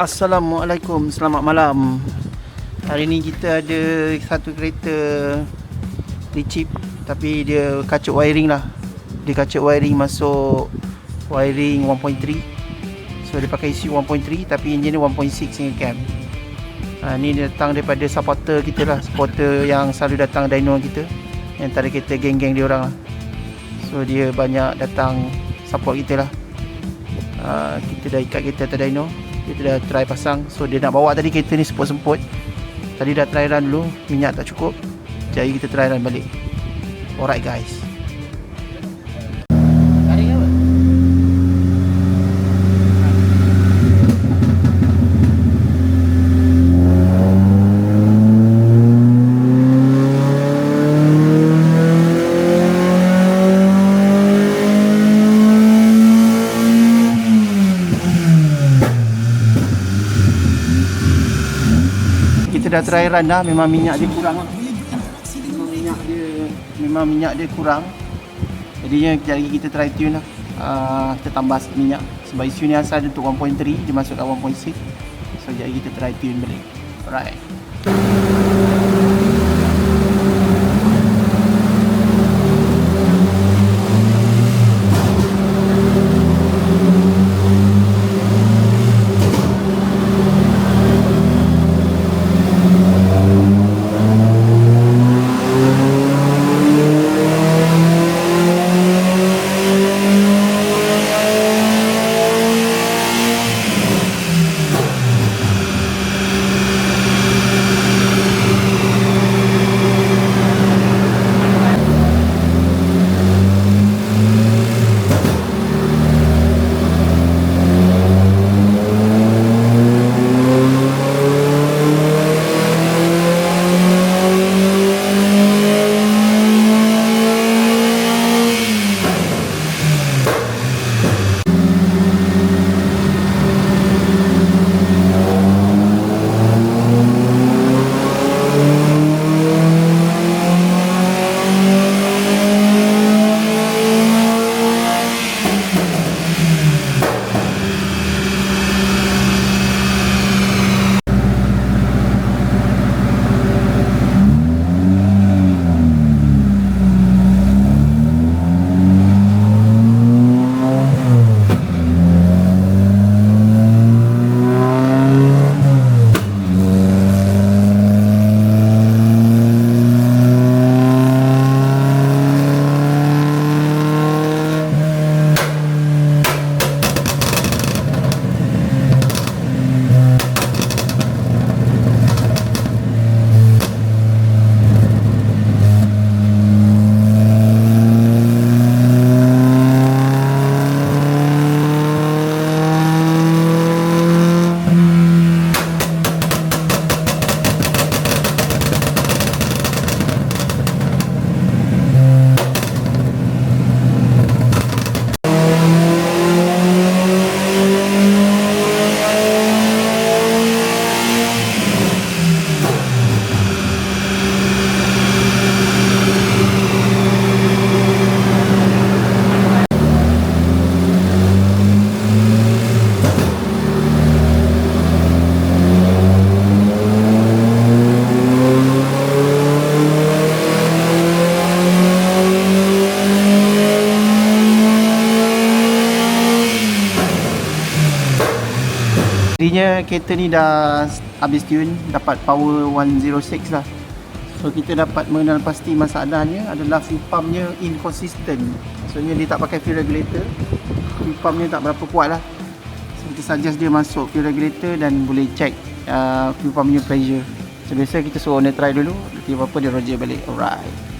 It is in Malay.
Assalamualaikum, selamat malam. Hari ni kita ada satu kereta cheap tapi dia kacut wiring lah. Dia kacut wiring masuk wiring 1.3. So dia pakai isi 1.3 tapi enjin dia 1.6 dengan cam. Ha, ni dia datang daripada supporter kita lah, supporter yang selalu datang dyno kita. Yang antara kita geng-geng dia orang lah. So dia banyak datang support kita lah. Uh, kita dah ikat kereta atas dyno kita dah try pasang. So dia nak bawa tadi kereta ni semput-semput. Tadi dah try run dulu. Minyak tak cukup. Jadi kita try run balik. Alright guys dah try run dah memang minyak dia kurang. Memang minyak dia memang minyak dia kurang. Jadinya kejap lagi kita try tune lah. Uh, kita tambah minyak. Sebab isu ni asal untuk 1.3 dia masuk kat 1.6 so lagi kita try tune balik. Alright Jadinya kereta ni dah habis tune Dapat power 106 lah. So kita dapat mengenal pasti masalahnya adalah fuel pumpnya inconsistent. Maksudnya dia tak pakai fuel regulator Fuel pumpnya tak berapa kuat lah. So kita suggest dia masuk fuel regulator dan boleh check uh, fuel pumpnya pressure. So biasa kita suruh owner try dulu Nanti apa-apa dia roger balik. Alright